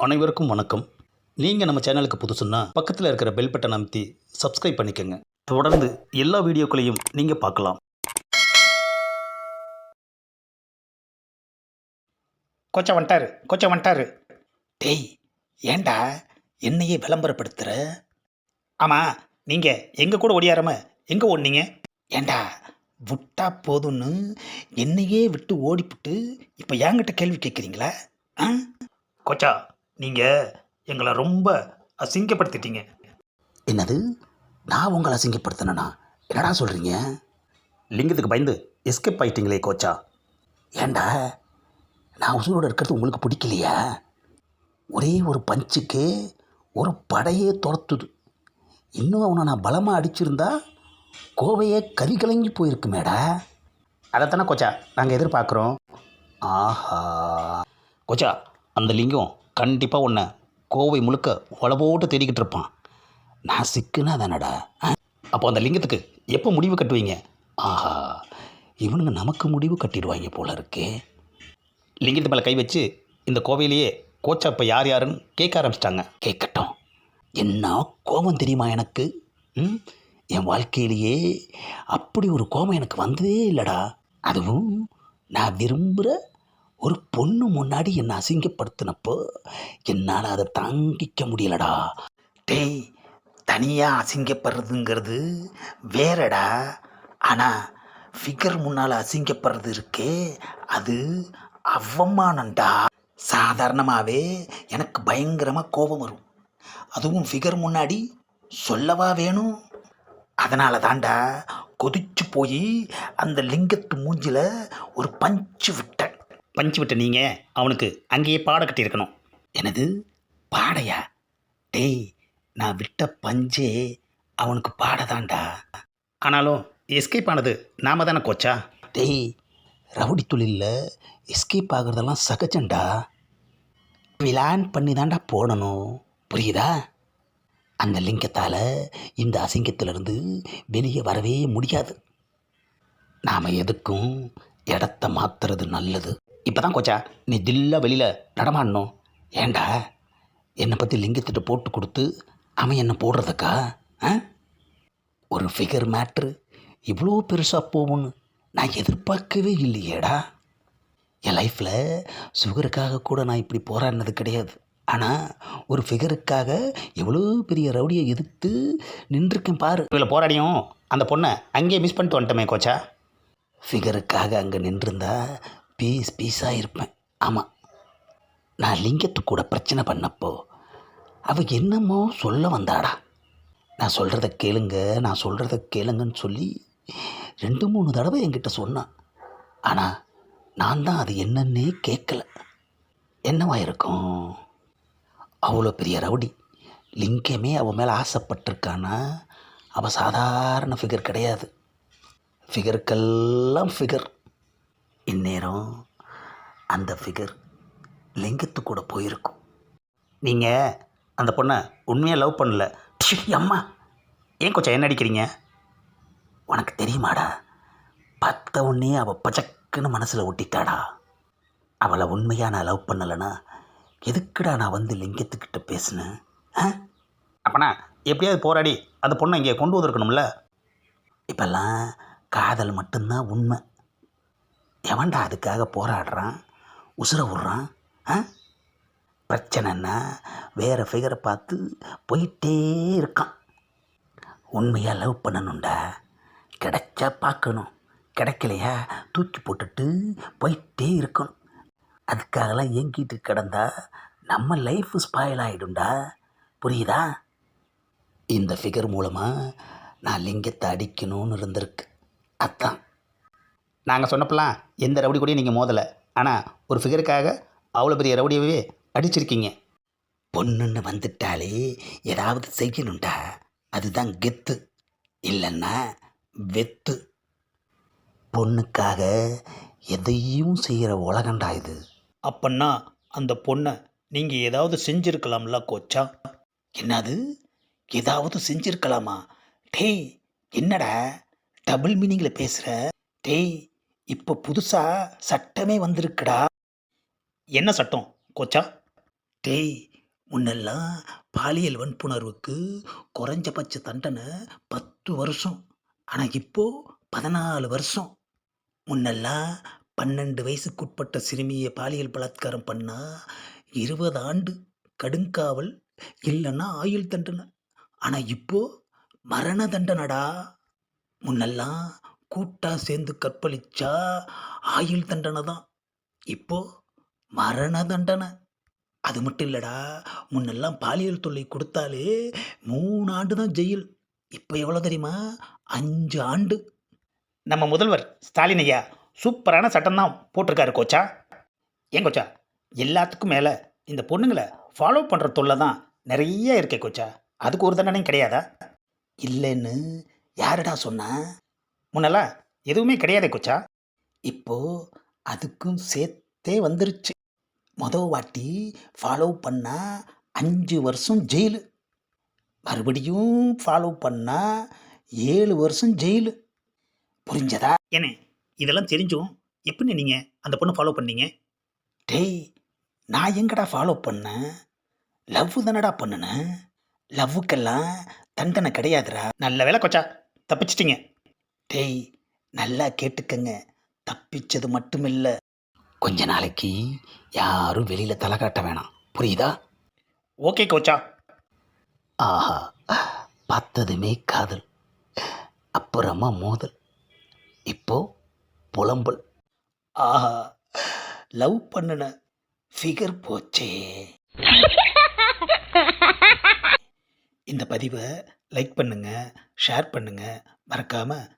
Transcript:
அனைவருக்கும் வணக்கம். நீங்கள் நம்ம சேனலுக்கு புதுசுன்னா பக்கத்தில் இருக்கிற பெல் பட்டன் அமைத்தி சப்ஸ்கிரைப் பண்ணிக்கோங்க. தொடர்ந்து எல்லா வீடியோக்களையும் நீங்கள் பார்க்கலாம். கொச்சை வந்துட்டாரு கொச்சை வந்துட்டாரு. டேய் ஏன்டா என்னையே விளம்பரப்படுத்துகிற ஆமாம் நீங்கள் எங்கள் கூட ஓடியாராம எங்கே ஓடினீங்க? ஏன்டா விட்டா போதும்னு என்னையே விட்டு ஓடிப்புட்டு இப்போ என்கிட்ட கேள்வி கேட்குறீங்களா ஆ? கொச்சா நீங்கள் எங்களை ரொம்ப அசிங்கப்படுத்திட்டீங்க. என்னது? நான் உங்களை அசிங்கப்படுத்தினா என்னடா சொல்கிறீங்க லிங்கத்துக்கு பயந்து எஸ்கேப் ஆகிட்டீங்களே கோச்சா. ஏண்டா? நான் உசுரோடு இருக்கிறது உங்களுக்கு பிடிக்கலையா? ஒரே ஒரு பஞ்சுக்கு ஒரு படையே துரத்துது. இன்னும் அவனை நான் பலமாக அடிச்சிருந்தா கோவையே கறி கலங்கி போயிருக்குமேடா. அதைத்தானே கோச்சா நாங்கள் எதிர்பார்க்குறோம். ஆஹா. கோச்சா அந்த லிங்கம் கண்டிப்பாக உன்னை கோவை முழுக்க உழவோட்டு தேடிக்கிட்டு இருப்பான். நான் சிக்குனா தானடா அப்போ அந்த லிங்கத்துக்கு எப்போ முடிவு கட்டுவீங்க? ஆஹா இவனுங்க நமக்கு முடிவு கட்டிடுவாங்க போல இருக்கே. லிங்கத்து மேலே கை வச்சு இந்த கோவையிலேயே கோச்சா இப்போ யார் யாருன்னு கேட்க ஆரம்பிச்சிட்டாங்க. கேட்கட்டும். என்ன கோபம் தெரியுமா எனக்கு? ம்? என் வாழ்க்கையிலேயே அப்படி ஒரு கோபம் எனக்கு வந்ததே இல்லைடா. அதுவும் நான் விரும்புகிற ஒரு பொண்ணு முன்னாடி என்னை அசிங்கப்படுத்தினப்போ என்னால் அதை தாங்கிக்க முடியலடா. டேய் தனியாக அசிங்கப்படுறதுங்கிறது வேறடா. ஆனால் ஃபிகர் முன்னால் அசிங்கப்படுறது இருக்கே அது அவமானம்டா. சாதாரணமாகவே எனக்கு பயங்கரமாக கோபம் வரும். அதுவும் ஃபிகர் முன்னாடி சொல்லவா வேணும் அதனால தாண்டா கொதிச்சு போய் அந்த லிங்கத்து மூஞ்சில் ஒரு பஞ்சு விட்டு பஞ்சு விட்ட நீங்கள் அவனுக்கு அங்கேயே பாட கட்டியிருக்கணும். எனது பாடையா? டேய் நான் விட்ட பஞ்சே அவனுக்கு பாடதான்டா. ஆனாலும் எஸ்கேப் ஆனது நாம தானே கோச்சா? டேய் ரவுடி தொழிலில் எஸ்கேப் ஆகுறதெல்லாம் சகஜம்டா. பிளான் பண்ணி தாண்டா போடணும். புரியுதா? அந்த லிங்கத்தால் இந்த அசிங்கத்திலிருந்து வெளியே வரவே முடியாது. நாம் எதுக்கும் இடத்த மாற்றுறது நல்லது. இப்போ தான் கோச்சா நீ தில்லாக வெளியில் நடமாடணும். ஏண்டா? என்னை பற்றி லிங்கத்திட்ட போட்டு கொடுத்து அவன் என்ன போடுறதுக்கா? ஆ? ஒரு ஃபிகர் மேட்ரு இவ்வளோ பெருசாக போகும்னு நான் எதிர்பார்க்கவே இல்லையேடா. என் லைஃப்பில் சுகருக்காக கூட நான் இப்படி போராடினது கிடையாது. ஆனால் ஒரு ஃபிகருக்காக எவ்வளோ பெரிய ரவுடியை எதிர்த்து நின்றுருக்கேன் பாரு. இதில் போராடியும் அந்த பொண்ணை அங்கேயே மிஸ் பண்ணிட்டு வந்துட்டோமே கோச்சா. ஃபிகருக்காக அங்கே நின்றிருந்தா பீஸ் பீஸாக இருப்பேன். ஆமாம் நான் லிங்கத்து கூட பிரச்சனை பண்ணப்போ அவள் என்னமோ சொல்ல வந்தாடா. நான் சொல்கிறத கேளுங்க நான் சொல்கிறத கேளுங்கன்னு சொல்லி ரெண்டு மூணு தடவை என்கிட்ட சொன்னான் ஆனால் நான் தான் அது என்னன்னே கேட்கல என்னவா இருக்கும்? அவ்வளோ பெரிய ரவுடி. லிங்கமே அவன் மேலே ஆசைப்பட்டிருக்கானா அவள் சாதாரண ஃபிகர் கிடையாது. ஃபிகருக்கெல்லாம் ஃபிகர் இந்நேரம் அந்த ஃபிகர் லிங்கத்து கூட போயிருக்கும். நீங்கள் அந்த பொண்ணை உண்மையாக லவ் பண்ணல. ச்சீ, அம்மா ஏன் கொஞ்சம் என்ன அடிக்கிறீங்க? உனக்கு தெரியுமாடா? பார்த்த உடனே அவள் பச்சக்குன்னு மனசில் ஒட்டிட்டாடா. அவளை உண்மையாக நான் லவ் பண்ணலைன்னா எதுக்குடா நான் வந்து லிங்கத்துக்கிட்ட பேசினேன்? ஆ? எப்படியாவது போராடி அந்த பொண்ணை இங்கே கொண்டு வந்திருக்கணும்ல? இப்போல்லாம் காதல் மட்டும்தான் உண்மை. எவன்டா அதுக்காக போராடுறான்? உசுர விட்றான்? ஆ? பிரச்சனைன்னா வேறு ஃபிகரை பார்த்து போயிட்டே இருக்கான். உண்மையாக லவ் பண்ணணும்டா. கிடைச்சா பார்க்கணும். கிடைக்கலையா? தூக்கி போட்டுட்டு போயிட்டே இருக்கணும். அதுக்காகலாம் ஏங்கிட்டு கிடந்தா நம்ம லைஃப் ஸ்பாயில் ஆகிடும்டா புரியுதா? இந்த ஃபிகர் மூலமாக நான் லிங்கத்தை அடிக்கணும்னு இருந்திருக்கு. அதான். நாங்கள் சொன்னப்பெல்லாம் எந்த ரவுடி கூடயும் நீங்கள் மோதலை. ஆனால் ஒரு ஃபிகருக்காக அவ்வளோ பெரிய ரவுடியவே அடிச்சிருக்கீங்க. பொண்ணுன்னு வந்துட்டாலே ஏதாவது செய்யணும்டா. அதுதான் கெத்து. இல்லைன்னா வெத்து. பொண்ணுக்காக எதையும் செய்கிற உலகண்டா இது. அப்பன்னா அந்த பொண்ணை நீங்கள் ஏதாவது செஞ்சுருக்கலாம்ல கோச்சா? என்னது? ஏதாவது செஞ்சுருக்கலாமா? டேய் என்னடா? டபுள் மீனிங்கில் பேசுகிற? டேய் இப்போ புதுசாக சட்டமே வந்திருக்குடா. என்ன சட்டம் கோச்சா? டேய் முன்னெல்லாம் பாலியல் வன்புணர்வுக்கு குறைஞ்சபட்ச தண்டனை பத்து வருஷம். ஆனால் இப்போ பதினாலு வருஷம். முன்னெல்லாம் பன்னெண்டு வயசுக்குட்பட்ட சிறுமியை பாலியல் பலாத்காரம் பண்ணால் இருபது ஆண்டு கடுங்காவல் இல்லைன்னா ஆயுள் தண்டனை. ஆனால் இப்போ மரண தண்டனைடா. முன்னெல்லாம் கூட்டாக சேர்ந்து கற்பழிச்சா ஆயுள் தண்டனை தான். இப்போது மரண தண்டனை. அது மட்டும் இல்லைடா. முன்னெல்லாம் பாலியல் தொல்லை கொடுத்தாலே மூணு ஆண்டு தான் ஜெயில். இப்போ எவ்வளோ தெரியுமா? அஞ்சு ஆண்டு. நம்ம முதல்வர் ஸ்டாலின் ஐயா சூப்பரான சட்டம் தான் போட்டிருக்காரு கோச்சா. ஏன் கோச்சா? எல்லாத்துக்கும் மேலே இந்த பொண்ணுங்களை ஃபாலோ பண்ணுற தொல்லை தான் நிறைய இருக்கே கோச்சா. அதுக்கு ஒரு தண்டனையும் கிடையாதா? இல்லைன்னு யாருடா சொன்னேன் முன்னெல்லாம் எதுவுமே கிடையாதே கோச்சா. இப்போ அதுக்கும் சேர்த்தே வந்துருச்சு. மொதல் வாட்டி ஃபாலோ பண்ணா அஞ்சு வருஷம் ஜெயிலு. மறுபடியும் ஃபாலோ பண்ணா ஏழு வருஷம் ஜெயிலு. புரிஞ்சதா? ஏனே இதெல்லாம் தெரிஞ்சும் எப்படி நீங்கள் அந்த பொண்ணு ஃபாலோ பண்ணீங்க? டேய் நான் எங்கடா ஃபாலோ பண்ணேன் லவ் தானடா பண்ணினேன் லவ்வுக்கெல்லாம் தண்டனை கிடையாதுடா. நல்ல வேலை கோச்சா தப்பிச்சிட்டிங்க. டேய் நல்லா கேட்டுக்கங்க. தப்பிச்சது மட்டுமில்ல. கொஞ்ச நாளைக்கு யாரும் வெளியில தலை காட்ட வேணாம். புரியுதா? ஓகே கோச்சா. ஆஹா பார்த்ததுமே காதல். அப்புறமா மோதல். இப்போ புலம்பல். ஆஹா லவ் பண்ணுன ஃபிகர் போச்சே. இந்த பதிவை லைக் பண்ணுங்க ஷேர் பண்ணுங்க. மறக்காம